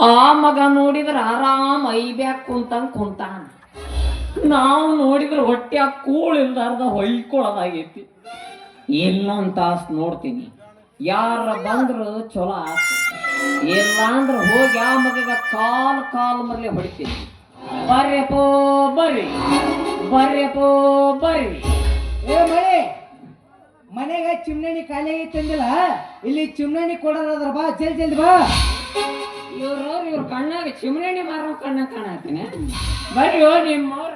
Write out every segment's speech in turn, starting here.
ಆ ಮಗ ನೋಡಿದ್ರ ಆರಾಮ್ ಐಬ್ಯಾಕ್ ಕುಂತಂಗ್ ಕುಂತಾನ. ನಾವು ನೋಡಿದ್ರ ಹೊಟ್ಟೆ ಕೂಳಿಲ್ದಾರ್ದ ಹೊಯ್ಕೊಳದಾಗೈತಿ. ಇಲ್ಲೊಂದ್ ತಾಸ್ ನೋಡ್ತೀನಿ. ಯಾರ ಬಂದ್ರು ಚಲೋ ಆತು ಇಲ್ಲ ಅಂದ್ರ ಹೋಗಿ ಆ ಮಗಗ ಕಾಲ್ ಕಾಲ್ ಮರ್ಲೆ ಹೊಡಿತೀನಿ. ಬರ್ರಿಯಪ್ಪೋ ಬರ್ರಿ. ಬರ್ರಿಯಪ್ಪೋ ಬರ್ರಿ. ಮನೆಗ ಚಿಮ್ನಣಿ ಖಾಲಿ ತಂದಿಲ್ಲ ಇಲ್ಲಿ ಚಿಮ್ನಣಿ ಕೊಡೋದ್ರ ಬಾ ಜಲ್ ಜಲ್ದಿ ಬಾ. ಇವ್ರು ಇವ್ರ ಕಣ್ಣಾಗ ಚಿಮಣಿ ಮಾರೋ ಕಣ್ಣ ಕಾಣತ್ತೀನಿ. ಬರ್ರಿ ನಿಮ್ಮವ್ರ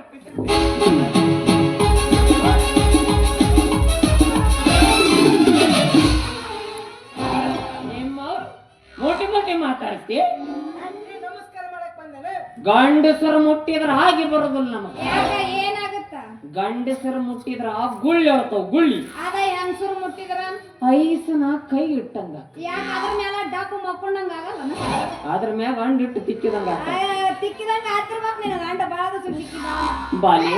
ನಿಮ್ಮವ್ರು ಮೋಟಿ ಮೋಟಿ ಮಾತಾಡ್ತಿ? ನಮಸ್ಕಾರ ಮಾಡಕ್ ಬಂದೇನೆ. ಗಂಡಸರು ಮುಟ್ಟಿದ್ರ ಹಾಗೆ ಬರೋದಿಲ್ಲ ನಮಗೆ. ಗಂಡಸರು ಮುಟ್ಟಿದ್ರ ಗುಳ್ಳಿ ಹೊರತಾವ್ ಗುಳ್ಳಿ. ಅದ ಹೆಂಗಸರು ಮುಟ್ಟಿದ್ರ? ಐಸನ ಕೈ ಇಟ್ಟಂಗ. ಯಾಕ ಅದ್ರ ಮ್ಯಾಲ ಡಾಕು ಮಕ್ಕೊಂಡಂಗ ಆಗಲ್ಲ ಅದ್ರ ಮ್ಯಾಗ ಗಂಡಿಟ್ಟು ತಿಕ್ಕಿದಂಗ ತಿಕ್ಕಿದಂಗ ತಿಕ್ಕಿದಂಗ ಆತಿರ್ಬೇಕು ನಿನ್ನ ಗಂಡ ಬಾಳ ತಿಕ್ಕಿದ. ಬಾಲಿ.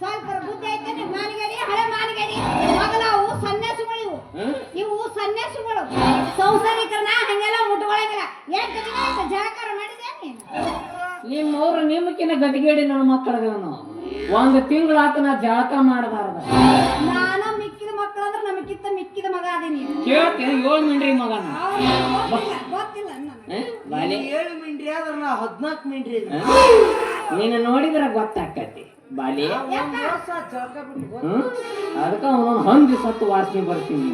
ಸ್ವಲ್ಪ ಬುದ್ಧಿ ಐತೆ ನಿಮ್ ಮಾನಿಗಡಿ ಹಳೆ ಮಾನಿಗಡಿ. ಮಗಲಾವು ಸನ್ಯಾಸಿಗಳು ಹ್ಮ್? ಇವು ಸನ್ಯಾಸಿಗಳು. ಸಂಸಾರಿಕರನ್ನ ಹಂಗೆಲ್ಲ ಮುಟ್ಕೊಳಂಗಿಲ್ಲ. ಏನ್ ಆಯ್ತು? ಜಳಕಾರ ಮಾಡಿದೆ ನೀನು? ನಿಮ್ಮವ್ರು ನಿಮ್ಮಕಿನ ಗದಿಗೇಡಿ ನನ್ನ ಮಕ್ಕಳದೇವನು ಒಂದು ತಿಂಗಳಾತ ನಾ ಜಳಕ ಮಾಡಬಾರ್ದ. ನಾನ ಮಿಕ್ಕಿದ ಮಕ್ಕಳು ಅಂದ್ರೆ ನಮಗಿಂತ ಮಿಕ್ಕಿದ ಮಗ ಅದೀನಿ. ಕೇಳ್ತೀನಿ ಏಳು ಮಿಂಡ್ರಿ ಮಗನ ಗೊತ್ತಿಲ್ಲ ಗೊತ್ತಿಲ್ಲ ನನಗೆ? ಏಳು ಮಿಂಡ್ರಿ ಆದ್ರೆ ನಾ ಹದ್ನಾಲ್ಕು ಮಿಂಡ್ರಿ? ನೀನು ನೋಡಿದ್ರ ಗೊತ್ತಾಕತಿ ಬಾಲಿ. ಜಳಕ ಬಿಟ್ಟು ಹ್ಮ್? ಅದಕ್ಕ ಅವನು ಹಂದಿ ಸತ್ತು ವಾಸನೆ ಬರ್ತೀನಿ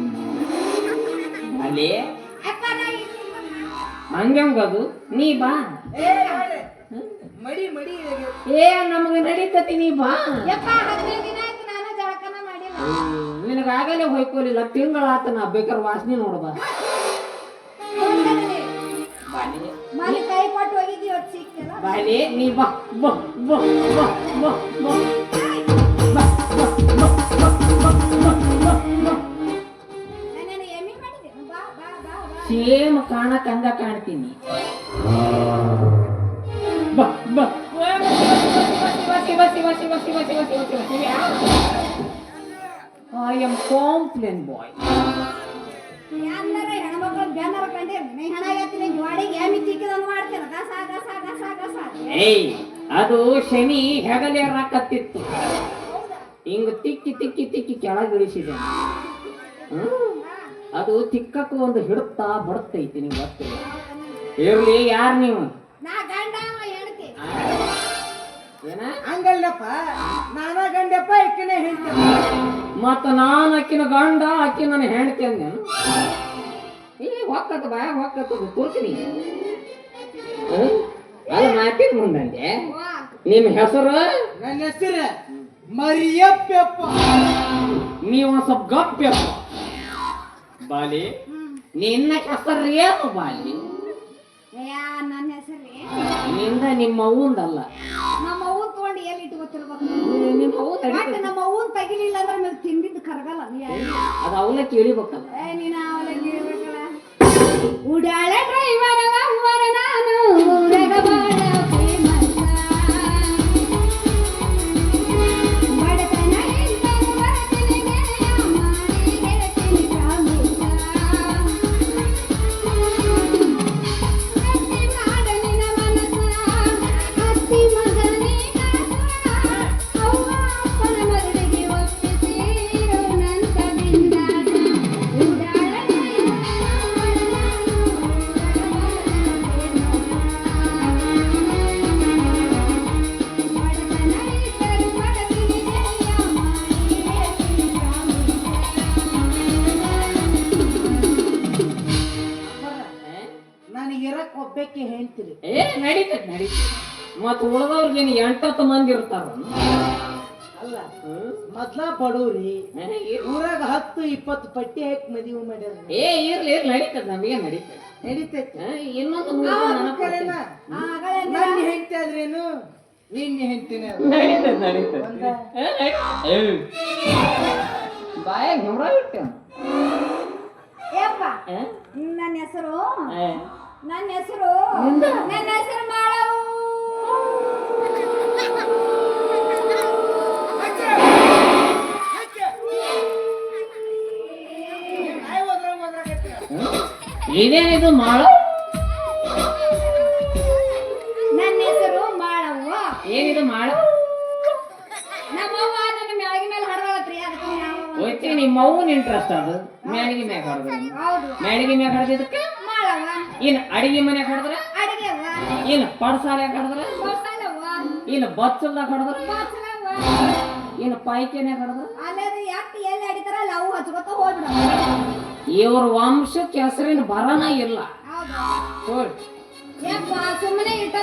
ಬಾಲಿ. ಅಪ್ಪ ನಾ ಇಲ್ಲಿ- ಹಂಗಂಗದು ನೀ ಬಾ. ಏ ಮಡಿ ಮಡಿ ಏ ನಮಗೆ ನಡೀತತಿ ನೀ ಬಾ ಯಪ್ಪ ಹದಿನೈದು ದಿನ ಆಯ್ತು ನಾನು ಜಳಕನ ಮಾಡಿಲ್ಲ ನಿನಗಾಗಲೇ ಹೊಯ್ಕೊಲಿಲ್ಲ ತಿಂಗಳಾತ ನಾ ಬೇಕಾದ್ರೆ ವಾಸನೆ ನೋಡ್ಬಾ? ಮನೆ ಕೈ ಕೊಟ್ಟು ಹೋಗಿದ್ದಿ ಇವತ್ತು ಸಿಕ್ತಿಲ್ಲ ಬಾಲಿ ನೀ ಬಾ ಬಾ ಬಾ ಬಾ ಬಾ ಬಾ ನಾನೇನು ಎಮ್ಮಿ ಮಾಡಿದೆ ಬಾ ಬಾ ಬಾ ಬಾ ಸೇಮ್ ಕಾಣಕ್ ಹಂಗ ಕಾಣ್ತೀನಿ ಐ ಎಂ ಕಾಂಪ್ಲೇನ್ ಬಾಯ್ ಏಯ್ ಅದು ಶನಿ ಹೆಗಲೇ ರಾಕತ್ತಿತ್ತು ಹಿಂಗ ತಿಕ್ಕಿ ತಿಕ್ಕಿ ತಿಕ್ಕಿ ಕೆಳಗೆ ಇಳಿಸಿದೆ. ಹ್ಮ್? ಅದು ತಿಕ್ಕಕ್ಕೂ ಒಂದು ಹಿಡುತ್ತಾ ಬಡುತ್ತೈತಿ ನಿಮ್ಗೆ ಗೊತ್ತಿಲ್ಲ ಇರ್ಲಿ ಯಾರು ನೀವು? ಏನ? ಹಂಗಲ್ಲಪ್ಪ ನಾನ ಗಂಡಪ್ಪ ಅಕ್ಕಿನ ಹೆಂಡತಿ. ಮತ್ತ ನಾನು ಅಕ್ಕಿನ ಗಂಡ ಅಕ್ಕಿ ನನ್ನ ಹೆಂಡತಿ ಅಂದೆ. ಏ ಹೊಕ್ಕತ್ತ ಬಾ ಹೊಕ್ಕತ್ತ ತೋರ್ತೀನಿ? ಅದು ಮಾತಿನ ಮುಂದಂದೆ ನಿಮ್ಮ ಹೆಸರು? ನನ್ನ ಹೆಸರು ಮರಿಯಪ್ಪಪ್ಪ. ನೀವು ಒಂದು ಸ್ವಲ್ಪ ಗಪ್ಪ್ಯಪ್ಪ. ಬಾಲಿ ನಿನ್ನ ಹೆಸರು ಏನು ಬಾಲಿ ನಿಂದ ನಿಮ್ಮ ಅವ್ವಂದಲ್ಲ ನಮ್ಮ ಅವ್ವನ್ ತಗೊಂಡು ಎಲ್ಲಿ ಇಟ್ಕೊತಿರ್ಬೇಕು ನಿಮ್ಮ ಅವ್ವ ನಮ್ಮ ಅವ್ವನ್ ತೆಗಿಲಿಲ್ಲ ಅಂದ್ರೆ ನೀವು ತಿಂದಿದ್ದು ಕರಗಲ್ಲ? ಅದು ಅವಲಕ್ಕಿ ಇಳಿಬೇಕಲ್ಲ ಏ ನೀನ ಅವಲಕ್ಕಿ ಉಡಾಳೆ ಉಡಾಳ ಹೇಳ್ತೀರಿ? ಏ ನಡೀತೈತಿ ನಡೀತೈತಿ ಮತ್ ಉಳ್ದವ್ರಿಗೇನು ಎಂಟತ್ತು ಮಂದಿ ಇರ್ತಾರ. ಅಲ್ಲ ಮೊದ್ಲ ಬಡವ್ರಿ ಊರಾಗ ಹತ್ತು ಇಪ್ಪತ್ತು ಪಟ್ಟಿ ಹಾಕಿ ಮದುವೆ ಮಾಡ್ಯಾರ. ಏ ಇರ್ಲಿ ಇರ್ಲಿ ನಡೀತದೆ ನಮಗೆ ನಡೀತದೆ ನಡೀತೈತಿ. ಇನ್ನೊಂದು ಮೂರು ಜನ ನನ್ನ ಹೆಂಡತಿ ಆದ್ರೇನು? ನಿನ್ನ ಹೆಂಡತಿನ ನಡೀತದೆ ನಡೀತದೆ ಏ, ನಡಿ- ಏ. ಬಾಯಾಗ ಹೆಮ್ರ? ನನ್ನ ಹೆಸರು? ಏ. ನನ್ನ ಹೆಸರು ನಿಮ್ಮ ನನ್ನ ಹೆಸರು ಮಾಡವು ಏನೇನಿದು ಮಾಳ? ನನ್ನ ಹೆಸರು ಮಾಳವ್ವ ಏನಿದು ಮಾಳ? ನಮ್ಮವ್ವ ನನ್ನ ಮ್ಯಾಗಿ ಮೇಲೆ ಹಡದತ್ರಿ ಅದಕ್ಕೆ ಹೋಯ್ತಿ ನಿಮ್ಮವ್ವ ನಿಂಟ್ರಸ್ಟ್ ಅದು. ಮ್ಯಾಲಿಗೆ ಮ್ಯಾಗ ಹಡ್ದು ಹೌದು. ಮ್ಯಾಲಿಗೆ ಮ್ಯಾಗ ಹಡ್ದಿದ್ದಕ್ಕೆ ಏನ್ ಅಡಿಗೆ ಮನೆ ಕಡದ್ರ ಏನ್ ಪಡಸಾಲೆ ಕಡದ್ರ ಏನ್ ಬಚ್ಚಲ್ದ ಕಡದ್ರ ಏನ್ ಪಾಯ್ಕೆನೆ ಕಡದ್ರ ಇವ್ರ ವಂಶಕ್ಕೆ ಹೆಸರಿನ ಬರನ ಇಲ್ಲ. ಸುಮ್ಮನೆ ಇಟ್ಟ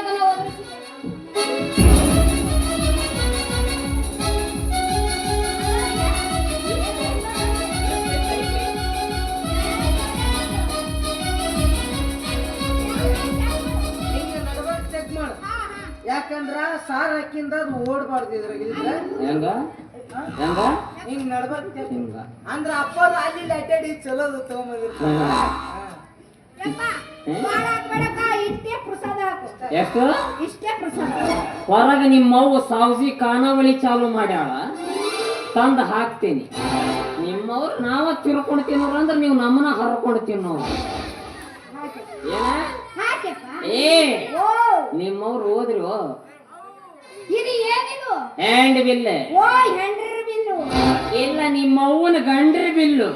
ಯಾಕಂದ್ರ ಸಾರ್ ಹಾಕಿಂದ ಅದು ಓಡ್ಬಾರ್ದು ಇದ್ರಾಗ ಇದ್ರೆ ಹೆಂಗ? ಹಿಂಗ? ಅಂದ್ರ ಅಪ್ಪ ಅಲ್ಲಿ ಅಡ್ಡಾಡಿ ಚಲೋದು ತಗೊಂಬಂದಿರ್ತಾರೆ. ಯಪ್ಪ ಬಾಳ ಹಾಕ್ಬೇಡಕ್ಕ ಇಷ್ಟೇ ಪ್ರಸಾದ ಹಾಕು. ಎಷ್ಟು? ಇಷ್ಟೇ ಪ್ರಸಾದ. ಹೊರಗೆ ನಿಮ್ಮವ್ವ ಸಾವ್ಸಿ ಕಾನಾವಳಿ ಚಾಲು ಮಾಡ್ಯಾಳ. ತಂದು ಹಾಕ್ತೀನಿ. ನಿಮ್ಮವ್ರು ನಾವ ತಿರ್ಕೊಂಡು ತಿನ್ನೋರು ಅಂದ್ರೆ ನೀವು ನಮ್ಮನ್ನ ಹರ್ಕೊಂಡು ತಿನ್ನೋರು. ಏ ನಿಮ್ಮವ್ರು ಓದ್ರು ಹ್ಯಾಂಡ್ ಬಿಲ್ ಇಲ್ಲ ನಿಮ್ಮವ್ವನ ಗಂಡ್ರ ಬಿಲ್ಲು.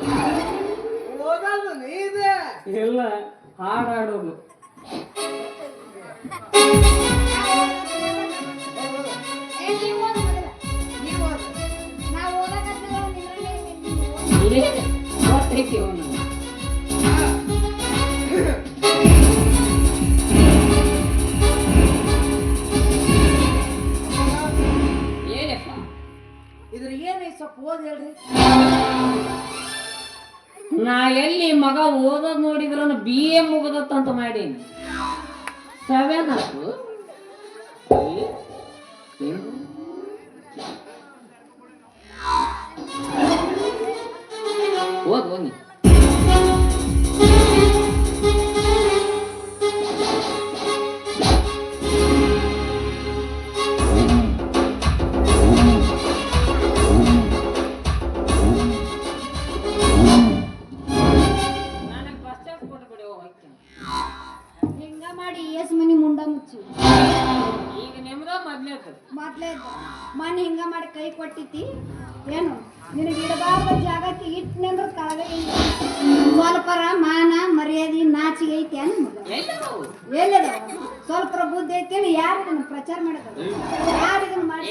ಇಲ್ಲ ಹಾಡಾಡೋದು. Thank. ಸ್ವಲ್ಪ ಹೇಳ್ರಿ. ನಾ ಎಲ್ಲಿ ಮಗ ಓದೋದ್ ನೋಡಿದ್ರನ್ನ ಬಿ ಎ ಮುಗದತ್ತಂತ ಮಾಡೀನಿ. ಸೆವೆನ್ ಆತು ಕೊಟ್ಟಿತಿ ಏನು? ನಿನಗೆ ಇಡಬಾರ್ದ ಜಾಗಕ್ಕೆ ಇಟ್ನಂದ್ರ ತಳಗ ಸ್ವಲ್ಪರ ಮಾನ ಮರ್ಯಾದೆ ನಾಚಿಗೆ ಐತಿ ಅನ್ ಎಲ್ಲವು? ಎಲ್ಲದ ಸ್ವಲ್ಪ ಬುದ್ಧಿ ಐತಿ ಯಾರು ಇದನ್ನ ಪ್ರಚಾರ ಮಾಡಿದ್ರು ಯಾರು ಇದನ್ನ ಮಾಡಿ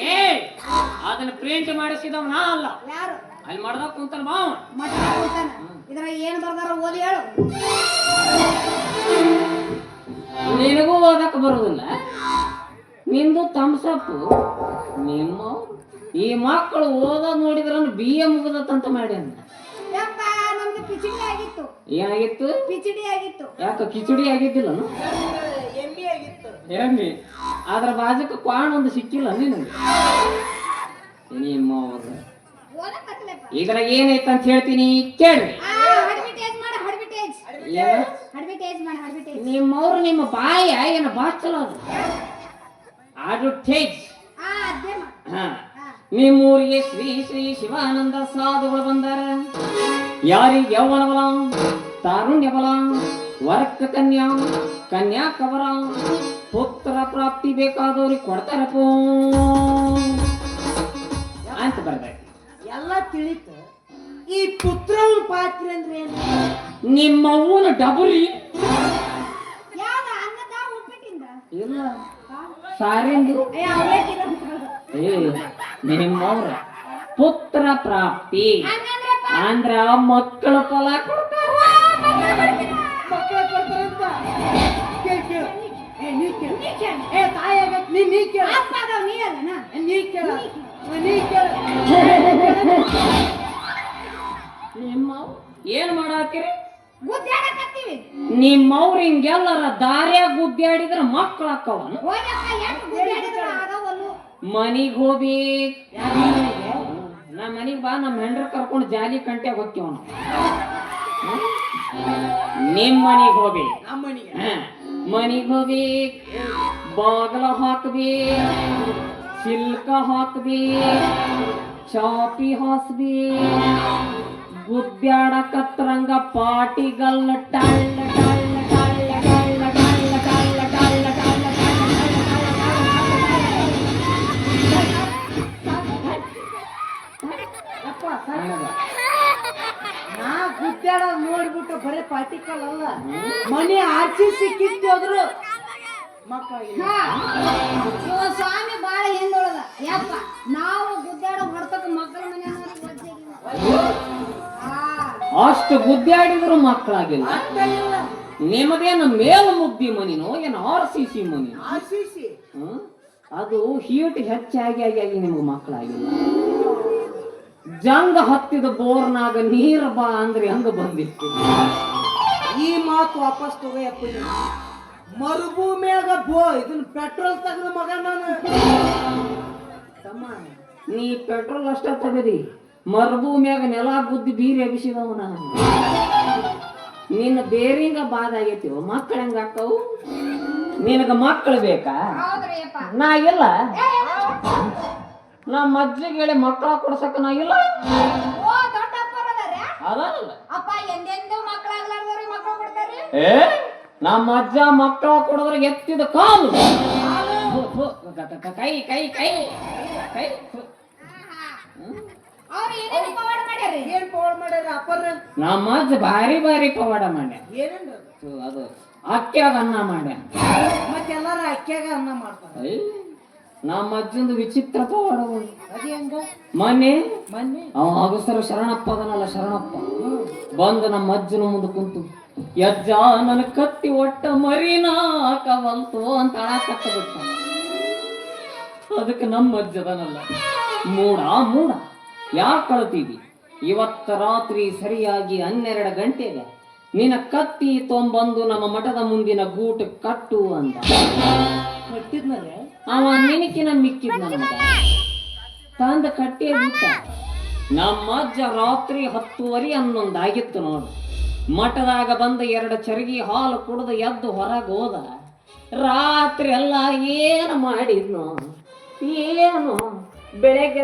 ಅದನ್ನ ಪ್ರಿಂಟ್ ಮಾಡಿಸಿದವ ನಾ ಅಲ್ಲ. ಯಾರು? ಅಲ್ಲಿ ಮಾಡ್ದಾಗ ಕುಂತಲ್ ಮಾವ ಮಠ ಕುಂತಾನ. ಇದ್ರಾಗ ಏನು ಬರ್ದಾರ ಓದಿ ಹೇಳು. ನಿನಗೂ ಓದಕ್ ಬರುದಿಲ್ಲ? ನಿಂದು ತಮ್ಸಪ್ಪು ನಿಮ್ಮ ಈ ಮಕ್ಕಳು ಓದ ನೋಡಿದ್ರ ಬಿ ಎ ಮುಗದತ್ತಂತ ಮಾಡಿ ಯಪ್ಪ ನಮ್ದು ಪಿಚಿಡಿ ಆಗಿತ್ತು. ಏನಾಗಿತ್ತು? ಪಿಚಿಡಿ ಆಗಿತ್ತು. ಯಾಕ ಕಿಚಡಿ ಆಗಿದ್ದಿಲ್ಲ ಎಮ್ಮಿ ಆಗಿತ್ತು. ಏನ್ರಿ ಅದ್ರ ಬಾಜಕ್ಕೆ ಕ್ವಾಣ ಒಂದು ಸಿಕ್ಕಿಲ್ಲ ನಿನಗೆ? ನಿಮ್ಮ ಇದ್ರಾಗ ಏನೈತೆ ಅಂತ ಹೇಳ್ತೀನಿ ಕೇಳಿ. ನಿಮ್ಮವ್ರು ನಿಮ್ಮ ಬಾಯಿ ಏನ ಬಾ ಚಲೋ ಅದು. ಅಡ್ವರ್ಟೈಸ್ ಆ ಅದೇ ಮಾಡ ಹಾ. ನಿಮ್ಮೂರಿಗೆ ಶ್ರೀ ಶ್ರೀ ಶಿವಾನಂದ ಸಾಧುಗಳು ಬಂದಾರ. ಯಾರಿಗೆ ಯೌವನ ಬಲ ತಾರುಣ್ಯ ಬಲ ವರ್ಕ ಕನ್ಯಾ ಕನ್ಯಾ ಕವರ ಪುತ್ರ ಪ್ರಾಪ್ತಿ ಬೇಕಾದವ್ರಿಗೆ ಕೊಡ್ತಾರಪ್ಪ ಅಂತ ಬರ್ಬೇಕು ಎಲ್ಲ ತಿಳಿತು. ಈ ಪುತ್ರ ಪಾತ್ರ ಅಂದ್ರೆ ಏನು? ನಿಮ್ಮವ್ವನ ಡಬರಿ. ಯಾವ್ದ? ಅನ್ನದ ಉಪ್ಪಿಟ್ಟಿಂದ? ಇಲ್ಲ. ಸಾರಿಂದು. ಏ ನಿಮ್ಮವ್ರು ಪುತ್ರ ಪ್ರಾಪ್ತಿ. ಅಂದ್ರ ಮಕ್ಕಳು ಫಲ ನಿಮ್ಮ ಏನ್ ಮಾಡಾಕಿರಿ ನಿಮ್ಮವ್ರ ಹಿಂಗೆಲ್ಲರ ದಾರ್ಯಾಗ ಗುದ್ದಾಡಿದ್ರ ಮಕ್ಕಳು ಮನಿಗ್ ಹೋಗ್ಬೇಕ್ ನಾ ಮನಿಗ್ ಬಾ ನಮ್ಮ ಹೆಂಡ್ರ ಕರ್ಕೊಂಡು ಜಾಲಿ ಕಂಟ್ಯಾಗ ಹೋಗ್ತೀವ ನಾವು ನಿಮ್ ಮನಿಗ್ ಹೋಗ್ಬೇಕು ನಮ್ಮನಿಗೆ ಹ. ಮನಿಗ್ ಹೋಗ್ಬೇಕ್ ಬಾಗಲ ಹಾಕ್ಬೇಕ್ ಸಿಲ್ಕ ಹಾಕ್ಬೇಕ್ ಚಾಪಿ ಹಾಸ್ಬೇಕ್ ಗುದ್ದಾಡಕತ್ರಂಗ ಪಾಟಿಗಲ್ಲ ಟಳ್ಳ ಟಳ್ಳ ಎಲೆಕ್ಟ್ರಿಕಲ್ ಅಲ್ಲ. ಮನೆ ಆರ್ ಸಿ ಸಿ ಕಿತ್ತಿ ಹೋದ್ರು ಸ್ವಾಮಿ ಬಾಳ ಹಿಂದೊಳದ. ಯಪ್ಪ ನಾವು ಗುದ್ದಾಡೋ ಹೊಡ್ತಕ್ಕ ಮಕ್ಕಳ ಮನೆ ಅಷ್ಟು ಗುದ್ದಾಡಿದ್ರು ಮಕ್ಕಳಾಗಿಲ್ಲ. ನಿಮಗೇನು ಮೇಲು ಮುದ್ದಿ ಮನಿನೋ ಏನು ಆರ್ ಸಿ ಸಿ ಮನಿ ಅದು ಹೀಟ್ ಹೆಚ್ಚಾಗಿ ಆಗಿ ಆಗಿ ನಿಮ್ಗೆ ಮಕ್ಕಳಾಗಿಲ್ಲ. ಜಂಗ ಹತ್ತಿದ ಬೋರ್ನಾಗ ನೀರ್ ಬಾ ಅಂದ್ರೆ ಹಂಗ ಬಂದಿತ್ತು ಈ ಮಾತು ವಾಪಸ್ ತಗೋಯಪ್ಪ. ಮರುಭೂಮಿಯಾಗ ಬೋ ಇದನ್ನ ಪೆಟ್ರೋಲ್ ತೆಗೆದ ಮಗ ನಾನು ತಮ್ಮ ನೀ ಪೆಟ್ರೋಲ್ ಅಷ್ಟ ತಗದಿ ಮರುಭೂಮಿಯಾಗ ನೆಲ ಬುದ್ಧಿ ಬೀರಿ ಎಬಿಸಿದವ ನಾನು ನಿನ್ನ ಬೇರಿಂಗ ಬಾದ ಆಗೈತಿ ಮಕ್ಕಳ ಹೆಂಗ ಆಕ್ಕವು ನಿನಗ ಮಕ್ಕಳು ಬೇಕಾ ನಾ ಯಪ್ಪ ನಾ ನಮ್ಮ ಅಜ್ಜಿಗೆ ಮಕ್ಕಳ ಕೊಡ್ಸಕ ನಾ ಇಲ್ಲ. ಓ ಅದಲ್ಲ ಅಪ್ಪ ಎಂದೆಂದು ಮಕ್ಕಳು ಕೊಡ್ತಾರ್ರಿ? ಏ ನಮ್ಮ ಅಜ್ಜ ಮಕ್ಕಳ ಕೊಡದ್ರೆ ಎತ್ತಿದ ಕಾಲು. ಕ- ಕ- ಕ- ಕೈ. ಅವ್ರು ಏನೇನು ಪವಾಡ ಏನ್ ಮಾಡ್ಯಾರ ಅಪ್ಪರ ನಮ್ಮ ಅಜ್ಜ ಭಾರಿ ಭಾರಿ ಪವಾಡ ಮಾಡ್ಯ. ಏನೇನು ಅದು? ಅಕ್ಕಿಯಾಗ ಅನ್ನ ಮಾಡ್ಯ. ಮತ್ತೆಲ್ಲಾರ ಅಕ್ಕಿಯಾಗ ಅನ್ನ ಮಾಡ್ತಾರ? ನಮ್ಮ ಅಜ್ಜಂದು ವಿಚಿತ್ರ ಮನೆ ಒಂದು. ಅದೇ ಹೆಂಗ? ಮೊನ್ನೆ ಮೊನ್ನೆ ಅವ ಅಗಸರ ಶರಣಪ್ಪ ಅದನಲ್ಲ ಶರಣಪ್ಪ. ಬಂದು ನಮ್ಮ ಅಜ್ಜನ ಮುಂದೆ ಕುಂತು ಯಜ್ಜ ನನ್ನ ಕತ್ತಿ ಒಟ್ಟ ಮರಿನಾ ಬಂತು ಅಂತ ಅಳಕತ್ತ ಬಿಟ್ಟ. ಅದಕ್ಕೆ ನಮ್ಮ ಅಜ್ಜದನಲ್ಲ ಮೂಡ ಮೂಡ ಯಾಕೆ ಕಳ್ತೀವಿ? ಇವತ್ತ ರಾತ್ರಿ ಸರಿಯಾಗಿ ಹನ್ನೆರಡು ಗಂಟೆಗೆ ನಿನ್ನ ಕತ್ತಿ ತೊಂಬಂದು ನಮ್ಮ ಮಠದ ಮುಂದಿನ ಗೂಟ ಕಟ್ಟು ಅಂತ ಕಟ್ಟಿದ್ಮೇಲೆ ಅವ ನಿನಕಿನ ಮಿಕ್ಕಿದ್ ನಮಗ ತಂದ ಕಟ್ಟೆ ನಮ್ಮ ಅಜ್ಜ ರಾತ್ರಿ ಹತ್ತುವರೆ ಹನ್ನೊಂದಾಗಿತ್ತು ನೋಡು. ಮಠದಾಗ ಬಂದ ಎರಡು ಚರಗಿ ಹಾಲು ಕುಡಿದು ಎದ್ದು ಹೊರಗೆ ಹೋದ ರಾತ್ರಿ ಎಲ್ಲ ಏನು ಮಾಡಿದ್ನು, ಏನು ಬೆಳಗ್ಗೆ